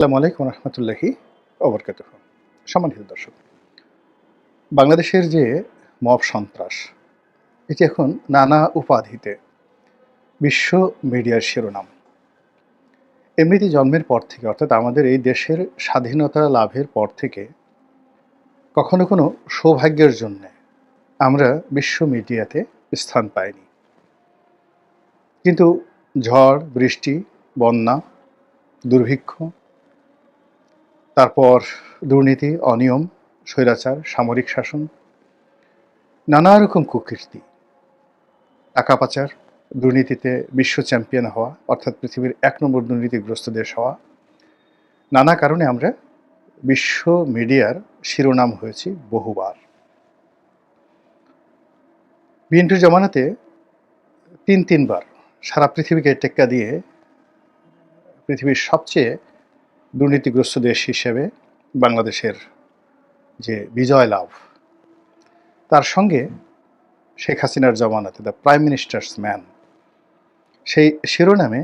আসসালামু আলাইকুম রহমতুল্লাহি অবরকাত সম্মানিত দর্শক, বাংলাদেশের যে মব সন্ত্রাস, এটি এখন নানা উপাধিতে বিশ্ব মিডিয়ার শিরোনাম। এমনিতে জন্মের পর থেকে, অর্থাৎ আমাদের এই দেশের স্বাধীনতা লাভের পর থেকে, কখনো কোনো সৌভাগ্যের জন্যে আমরা বিশ্ব মিডিয়াতে স্থান পাইনি। কিন্তু ঝড়, বৃষ্টি, বন্যা, দুর্ভিক্ষ তারপর দুর্নীতি, অনিয়ম, স্বৈরাচার, সামরিক শাসন, নানা রকম কুকীর্তি। টাকা পাচার, দুর্নীতিতে বিশ্ব চ্যাম্পিয়ন হওয়া, অর্থাৎ পৃথিবীর এক নম্বর দুর্নীতিগ্রস্ত দেশ হওয়া। নানা কারণে আমরা বিশ্ব মিডিয়ার শিরোনাম হয়েছি বহুবার। বিএনপির জমানাতে তিন তিনবার সারা পৃথিবীকে টেক্কা দিয়ে পৃথিবীর সবচেয়ে দুর্নীতিগ্রস্ত দেশ হিসেবে বাংলাদেশের যে বিজয় লাভ, তার সঙ্গে শেখ হাসিনার জমানাতে দ্য প্রাইম মিনিস্টার্স ম্যান সেই শিরোনামে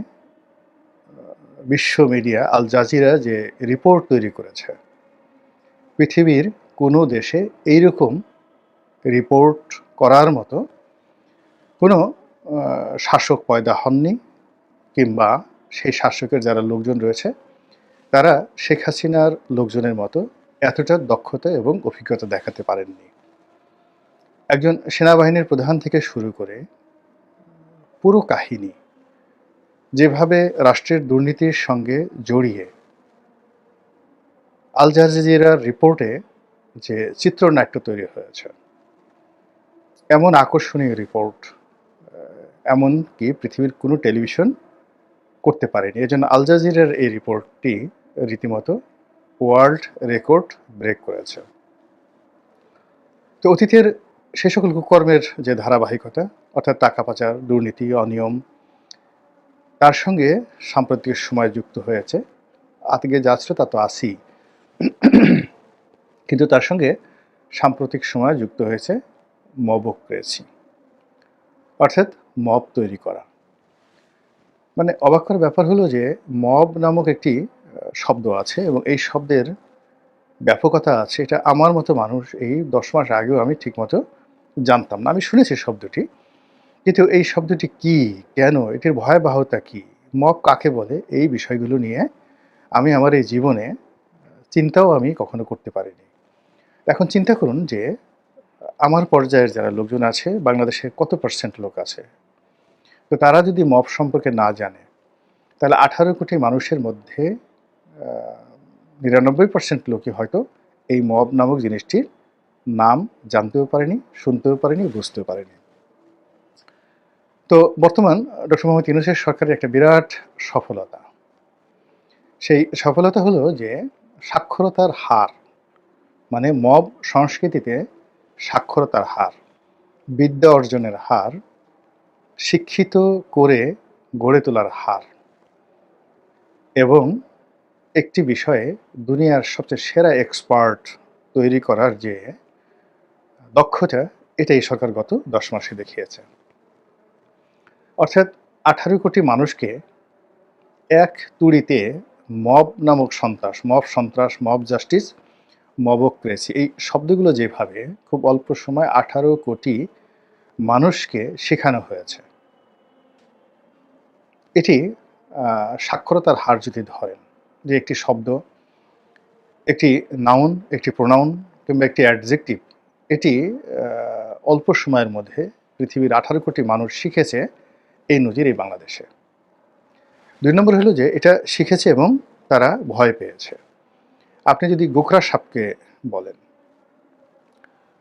বিশ্ব মিডিয়া আল জাজিরা যে রিপোর্ট তৈরি করেছে, পৃথিবীর কোনো দেশে এইরকম রিপোর্ট করার মতো কোনো শাসক পয়দা হননি কিংবা সেই শাসকের যারা লোকজন রয়েছে তারা শেখ হাসিনার লোকজনের মতো এতটা দক্ষতা এবং অভিজ্ঞতা দেখাতে পারেননি। একজন সেনাবাহিনীর প্রধান থেকে শুরু করে পুরো কাহিনী যেভাবে রাষ্ট্রের দুর্নীতির সঙ্গে জড়িয়ে আল জাজিরার রিপোর্টে যে চিত্রনাট্য তৈরি হয়েছে, এমন আকর্ষণীয় রিপোর্ট এমন কি পৃথিবীর কোনো টেলিভিশন করতে পারেনি। এজন্য আল জাজিরার এই রিপোর্টটি রীতিমতো ওয়ার্ল্ড রেকর্ড ব্রেক করেছে। তো অতীতের সে সকল কুকর্মের যে ধারাবাহিকতা, অর্থাৎ টাকা পাচার, দুর্নীতি, অনিয়ম, তার সঙ্গে সাম্প্রতিক সময় যুক্ত হয়েছে। আজকে যাচ্ছে তা তো আসি কিন্তু তার সঙ্গে সাম্প্রতিক সময় যুক্ত হয়েছে মবক্রেসি অর্থাৎ মব তৈরি করা। মানে অবাক করার ব্যাপার হলো যে মব নামক একটি শব্দ আছে এবং এই শব্দের ব্যাপকতা আছে, এটা আমার মতো মানুষ এই দশ মাস আগেও আমি ঠিকমতো জানতাম না। আমি শুনেছি শব্দটি, কিন্তু এই শব্দটি কি, কেন, এটির ভয়াবহতা কি মব কাকে বলে, এই বিষয়গুলো নিয়ে আমি আমার এই জীবনে চিন্তাও আমি কখনো করতে পারিনি। এখন চিন্তা করুন যে, আমার পর্যায়ের যারা লোকজন আছে বাংলাদেশে কত পার্সেন্ট লোক আছে? তো তারা যদি মব সম্পর্কে না জানে, তাহলে আঠারো কোটি মানুষের মধ্যে নিরানব্বই পার্সেন্ট লোকই হয়তো এই মব নামক জিনিসটির নাম জানতেও পারেনি, শুনতেও পারেনি, বুঝতেও পারেনি। তো বর্তমান ডক্টর মোহাম্মদ ইউনুসের সরকারের একটা বিরাট সফলতা। সেই সফলতা হলো যে সাক্ষরতার হার মানে মব সংস্কৃতিতে সাক্ষরতার হার, বিদ্যা অর্জনের হার, শিক্ষিত করে গড়ে তোলার হার এবং একটি বিষয়ে দুনিয়ার সবচেয়ে সেরা এক্সপার্ট তৈরি করার যে দক্ষতা, এটাই সরকার গত দশ মাসে দেখিয়েছে। অর্থাৎ আঠারো কোটি মানুষকে এক তুড়িতে মব নামক সন্ত্রাস, মব সন্ত্রাস, মব জাস্টিস মবক্রেসি এই শব্দগুলো যেভাবে খুব অল্প সময় আঠারো কোটি মানুষকে শেখানো হয়েছে। এটি সাক্ষরতার হার যদি ধরেন যে একটি শব্দ, একটি নাউন একটি প্রোনাউন কিংবা একটি অ্যাডজেক্টিভ এটি অল্প সময়ের মধ্যে পৃথিবীর আঠারো কোটি মানুষ শিখেছে এই নজির এই বাংলাদেশে। দুই নম্বর হলো যে এটা শিখেছে এবং তারা ভয় পেয়েছে। আপনি যদি গোখরা সাপকে বলেন,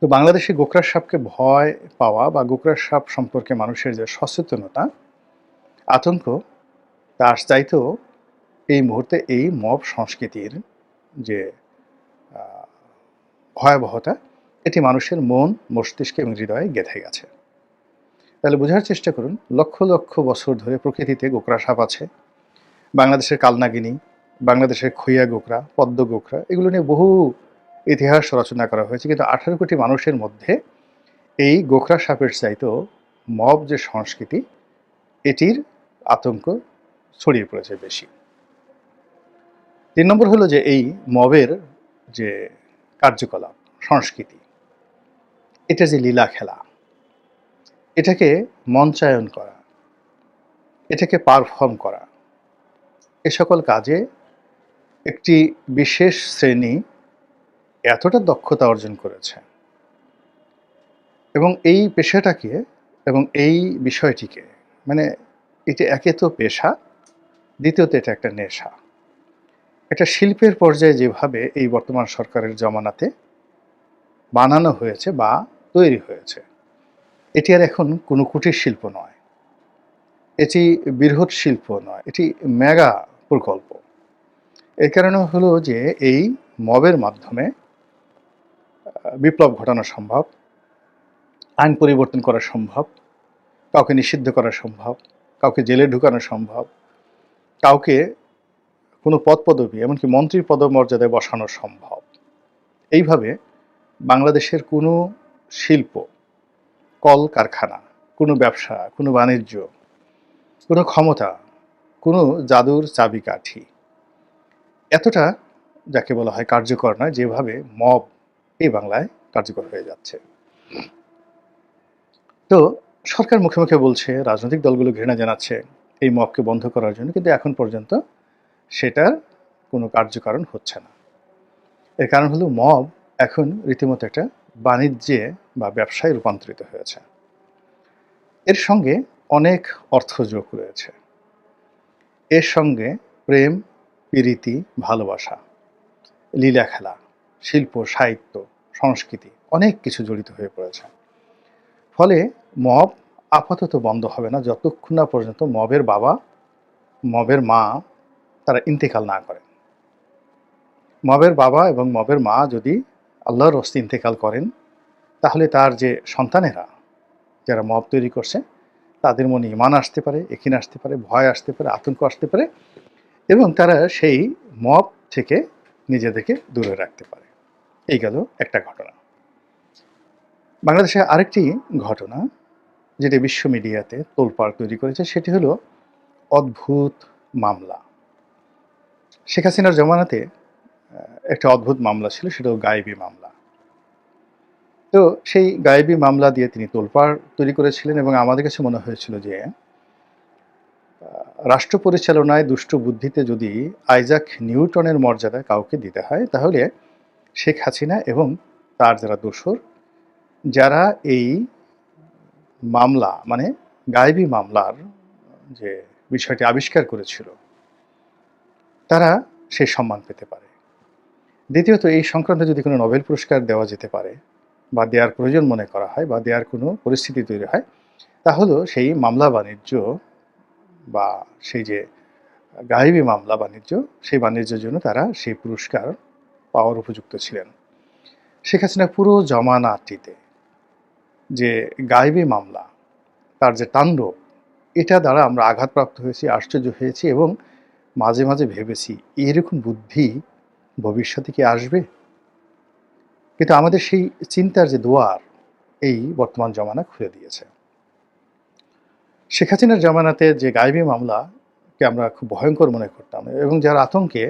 তো বাংলাদেশে গোখরা সাপকে ভয় পাওয়া বা গোখরা সাপ সম্পর্কে মানুষের যে সচেতনতা, আতঙ্ক তার চাইতেও এই মুহূর্তে এই মব সংস্কৃতির যে ভয়াবহতা, এটি মানুষের মন, মস্তিষ্কে এবং হৃদয়ে গেঁথে গেছে। তাহলে বোঝার চেষ্টা করুন, লক্ষ লক্ষ বছর ধরে প্রকৃতিতে গোকরা সাপ আছে, বাংলাদেশের কালনাগিনী, বাংলাদেশের খইয়া গোকরা, পদ্ম গোকরা, এগুলো নিয়ে বহু ইতিহাস রচনা করা হয়েছে, কিন্তু আঠারো কোটি মানুষের মধ্যে এই গোখরা সাপের চাইতেও মব যে সংস্কৃতি, এটির আতঙ্ক ছড়িয়ে পড়েছে বেশি। তিন নম্বর হলো যে এই মবের যে কার্যকলাপ, সংস্কৃতি, এটা যে লীলা খেলা, এটাকে মঞ্চায়ন করা, এটাকে পারফর্ম করা, এ সকল কাজে একটি বিশেষ শ্রেণি এতটা দক্ষতা অর্জন করেছে। এবং এই পেশাটাকে এবং এই বিষয়টিকে মানে এটা একে তো পেশা, দ্বিতীয়ত এটা একটা নেশা। এটা শিল্পের পর্যায়ে যেভাবে এই বর্তমান সরকারের জমানাতে বানানো হয়েছে বা তৈরি হয়েছে, এটি আর এখন কোনো কুটির শিল্প নয়। এটি বৃহৎ শিল্প নয়, এটি মেগা প্রকল্প। এর কারণে হলো যে এই মবের মাধ্যমে বিপ্লব ঘটানো সম্ভব, আইন পরিবর্তন করা সম্ভব, কাউকে নিষিদ্ধ করা সম্ভব, কাউকে জেলে ঢুকানো সম্ভব, কাউকে কোনো পদ পদবি, এমনকি মন্ত্রীর পদমর্যাদায় বসানো সম্ভব। এইভাবে বাংলাদেশের কোনো শিল্প, কল কারখানা, কোনো ব্যবসা, কোনো বাণিজ্য, কোনো ক্ষমতা, কোনো জাদুর চাবিকাঠি, এতটা যাকে বলা হয় কার্যকর নয়, যেভাবে মব এই বাংলায় কার্যকর হয়ে যাচ্ছে। তো সরকার মুখে মুখে বলছে, রাজনৈতিক দলগুলো ঘৃণা জানাচ্ছে এই মবকে বন্ধ করার জন্য, কিন্তু এখন পর্যন্ত সেটার কোনো কার্যকারণ হচ্ছে না। এর কারণ হলো মব এখন রীতিমতো একটা বাণিজ্যে বা ব্যবসায় রূপান্তরিত হয়েছে। এর সঙ্গে অনেক অর্থ যোগ রয়েছে। এর সঙ্গে প্রেম, প্রীতি, ভালোবাসা, লীলা খেলা, শিল্প, সাহিত্য, সংস্কৃতি অনেক কিছু জড়িত হয়ে পড়েছে। ফলে মব আপাতত বন্ধ হবে না, যতক্ষণ না পর্যন্ত মবের বাবা, মবের মা তারা ইন্তেকাল না করেন মবের বাবা এবং মবের মা যদি আল্লাহর হস্তে ইন্তেকাল করেন, তাহলে তার যে সন্তানেরা, যারা মব তৈরি করছে, তাদের মনে ইমান আসতে পারে এখিন আসতে পারে, ভয় আসতে পারে, আতঙ্ক আসতে পারে এবং তারা সেই মব থেকে নিজেদেরকে দূরে রাখতে পারে। এই গেল একটা ঘটনা। বাংলাদেশে আরেকটি ঘটনা, যেটি বিশ্ব মিডিয়াতে তোলপাড় তৈরি করেছে, সেটি হলো অদ্ভুত মামলা। শেখ হাসিনার জমানাতে একটা অদ্ভুত মামলা ছিল, সেটা হলো গায়েবী মামলা। তো সেই গায়েবী মামলা দিয়ে তিনি তোলপাড় তৈরি করেছিলেন এবং আমাদের কাছে মনে হয়েছিল যে রাষ্ট্র পরিচালনায় দুষ্ট বুদ্ধিতে যদি আইজাক নিউটনের মর্যাদা কাউকে দিতে হয়, তাহলে শেখ হাসিনা এবং তার যারা দোসর যারা এই মামলা মানে গায়েবী মামলার যে বিষয়টি আবিষ্কার করেছিল তারা সেই সম্মান পেতে পারে। দ্বিতীয়ত, এই সংক্রান্ত যদি কোনো নোবেল পুরস্কার দেওয়া যেতে পারে বা দেওয়ার প্রয়োজন মনে করা হয় বা দেওয়ার কোনো পরিস্থিতি তৈরি হয় তাহলেও সেই মামলা বাণিজ্য বা সেই যে গায়েবী মামলা বাণিজ্য, সেই বাণিজ্যের জন্য তারা সেই পুরস্কার পাওয়ার উপযুক্ত ছিলেন। শেখ হাসিনা পুরো জমানাটিতে যে গায়েবী মামলা, তার যে তাণ্ডব, এটা দ্বারা আমরা আঘাতপ্রাপ্ত হয়েছি, আশ্চর্য হয়েছি এবং মাঝে মাঝে ভেবেছি, এরকম বুদ্ধি ভবিষ্যতে কি আসবে? কিন্তু আমাদের সেই চিন্তার যে দুয়ার, এই বর্তমান জমানা খুলে দিয়েছে। শেখ হাসিনার জামানাতে যে গায়েবী মামলাকে আমরা খুব ভয়ঙ্কর মনে করতাম এবং যার আতঙ্কে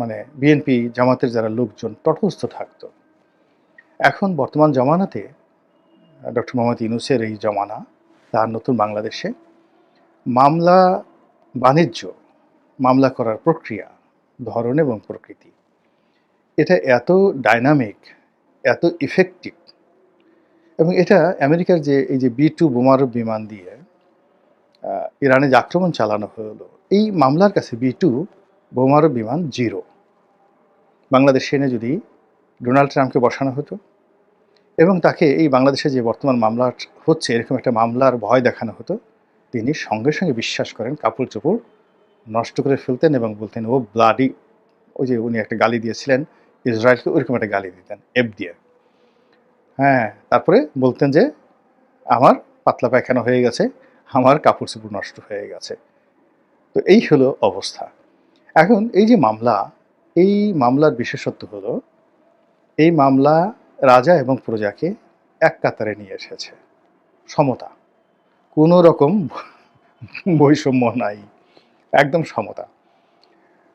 মানে বিএনপি জামাতের যারা লোকজন তটস্থ থাকতো। এখন বর্তমান জমানাতে, ডক্টর মোহাম্মদ ইউনুসের এই জমানা, তার নতুন বাংলাদেশে, মামলা বাণিজ্য মামলা করার প্রক্রিয়া, ধরন এবং প্রকৃতি। এটা এত ডাইনামিক এত ইফেক্টিভ এবং এটা আমেরিকার যে, এই যে বি টু বোমারু বিমান দিয়ে ইরানে যে আক্রমণ চালানো হলো, এই মামলার কাছে বি টু বোমারু বিমান জিরো বাংলাদেশে এনে যদি ডোনাল্ড ট্রাম্পকে বসানো হতো এবং তাকে এই বাংলাদেশে যে বর্তমান মামলা হচ্ছে, এরকম একটা মামলার ভয় দেখানো হতো, তিনি সঙ্গে সঙ্গে বিশ্বাস করেন, কাপড় চোপড় নষ্ট করে ফেলতেন এবং বলতেন, ও ব্লাডি ওই যে উনি একটা গালি দিয়েছিলেন, ইসরায়েলকে ওরকম একটা গালি দিতেন এফ দিয়ে হ্যাঁ তারপরে বলতেন যে, আমার পাতলা পায়খানা হয়ে গেছে, আমার কাপড় চোপড় নষ্ট হয়ে গেছে। তো এই হলো অবস্থা। এখন এই যে মামলা, এই মামলার বিশেষত্ব হলো, এই মামলা রাজা এবং প্রজাকে এক কাতারে নিয়ে এসেছে, সমতা। কোনো রকম বৈষম্য নাই। একদম সমতা।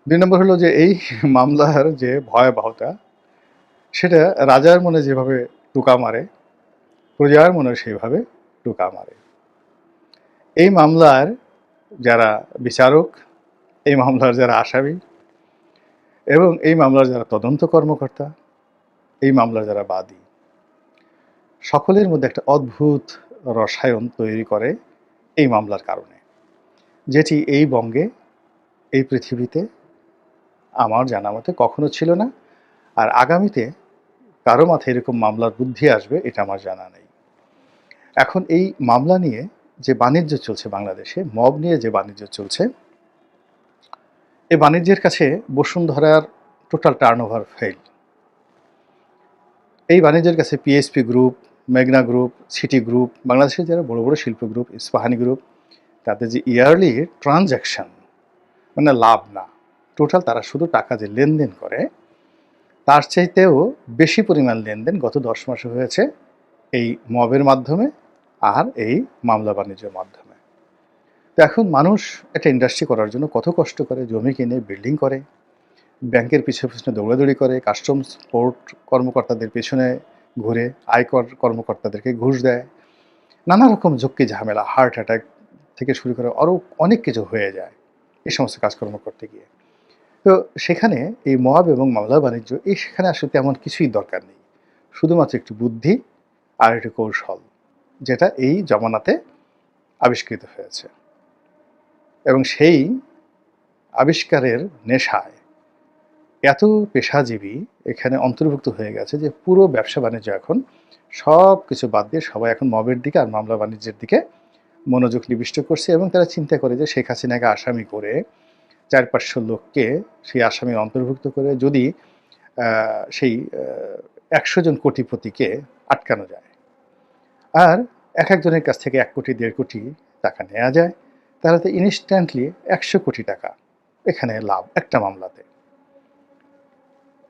দুই নম্বর হলো যে এই মামলার যে ভয়াবহতা, সেটা রাজার মনে যেভাবে টুকা মারে, প্রজার মনে সেইভাবে টুকা মারে। এই মামলার যারা বিচারক, এই মামলার যারা আসামি এবং এই মামলার যারা তদন্ত কর্মকর্তা, এই মামলার যারা বাদী, সকলের মধ্যে একটা অদ্ভুত রসায়ন তৈরি করে এই মামলার কারণে। যেটি এই বঙ্গে, এই পৃথিবীতে আমার জানা মতে কখনো ছিল না। আর আগামীতে কারও মাথায় এরকম মামলার বুদ্ধি আসবে, এটা আমার জানা নেই। এখন এই মামলা নিয়ে যে বাণিজ্য চলছে বাংলাদেশে, মব নিয়ে যে বাণিজ্য চলছে এই বাণিজ্যের কাছে বসুন্ধরার টোটাল টার্ন ওভার ফেল এই বাণিজ্যের কাছে পিএসপি গ্রুপ মেঘনা গ্রুপ সিটি গ্রুপ বাংলাদেশের যারা বড় বড় শিল্প গ্রুপ ইস্পাহানি গ্রুপ তাদের যে ইয়ারলি ট্রানজ্যাকশন মানে লাভ না টোটাল তারা শুধু টাকা যে লেনদেন করে, তার চাইতেও বেশি পরিমাণ লেনদেন গত দশ মাসে হয়েছে এই মবের মাধ্যমে আর এই মামলা বাণিজ্যের মাধ্যমে। তো এখন মানুষ একটা ইন্ডাস্ট্রি করার জন্য কত কষ্ট করে জমি কিনে বিল্ডিং করে, ব্যাংকের পিছনে পিছনে দৌড়াদৌড়ি করে কাস্টমস পোর্ট কর্মকর্তাদের পেছনে ঘুরে, আয়কর কর্মকর্তাদেরকে ঘুষ দেয়, নানা রকম ঝক্কি ঝামেলা হার্ট অ্যাটাক থেকে শুরু করে আরও অনেক কিছু হয়ে যায় এই সমস্ত কাজকর্ম করতে গিয়ে। তো সেখানে এই মব এবং মামলা বাণিজ্য, এই সেখানে আসলে তেমন কিছুই দরকার নেই। শুধুমাত্র একটি বুদ্ধি আর একটি কৌশল, যেটা এই জমানাতে আবিষ্কৃত হয়েছে। এবং সেই আবিষ্কারের নেশায় এত পেশাজীবী এখানে অন্তর্ভুক্ত হয়ে গেছে যে পুরো ব্যবসা বাণিজ্য এখন সব কিছু বাদ দিয়ে সবাই এখন মবের দিকে আর মামলা বাণিজ্যের দিকে মনোযোগ নিবিষ্ট করছে এবং তারা চিন্তা করে যে শেখ হাসিনাকে আসামি করে চার পাঁচশো লোককে সেই আসামি অন্তর্ভুক্ত করে যদি সেই একশো জন কোটিপতিকে আটকানো যায়। আর এক একজনের কাছ থেকে এক কোটি, দেড় কোটি টাকা নেওয়া যায়, তাহলে তো ইনস্ট্যান্টলি একশো কোটি টাকা এখানে লাভ একটা মামলাতে।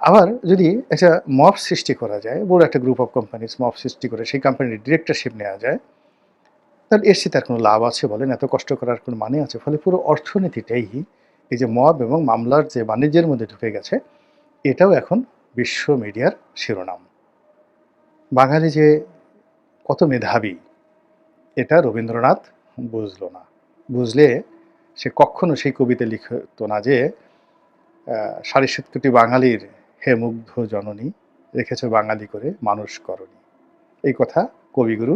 আবার যদি একটা মব সৃষ্টি করা যায়, বড় একটা গ্রুপ অফ কোম্পানিজ মব সৃষ্টি করে, সেই কোম্পানির ডিরেক্টরশিপ নেওয়া যায় তাহলে এর সাথে কোনো লাভ আছে বলেন? এত কষ্ট করার কোনো মানে আছে? ফলে পুরো অর্থনীতিটাই এই যে মব এবং মামলার যে বাণিজ্যের মধ্যে ঢুকে গেছে, এটাও এখন বিশ্ব মিডিয়ার শিরোনাম। বাঙালি যে কত মেধাবী, এটা রবীন্দ্রনাথ বুঝলো না। বুঝলে সে কখনো সেই কবিতা লিখত না যে সাড়ে সাত কোটি বাঙালির হে মুগ্ধ জননী, রেখেছ বাঙালি করে মানুষ করণী। এই কথা কবিগুরু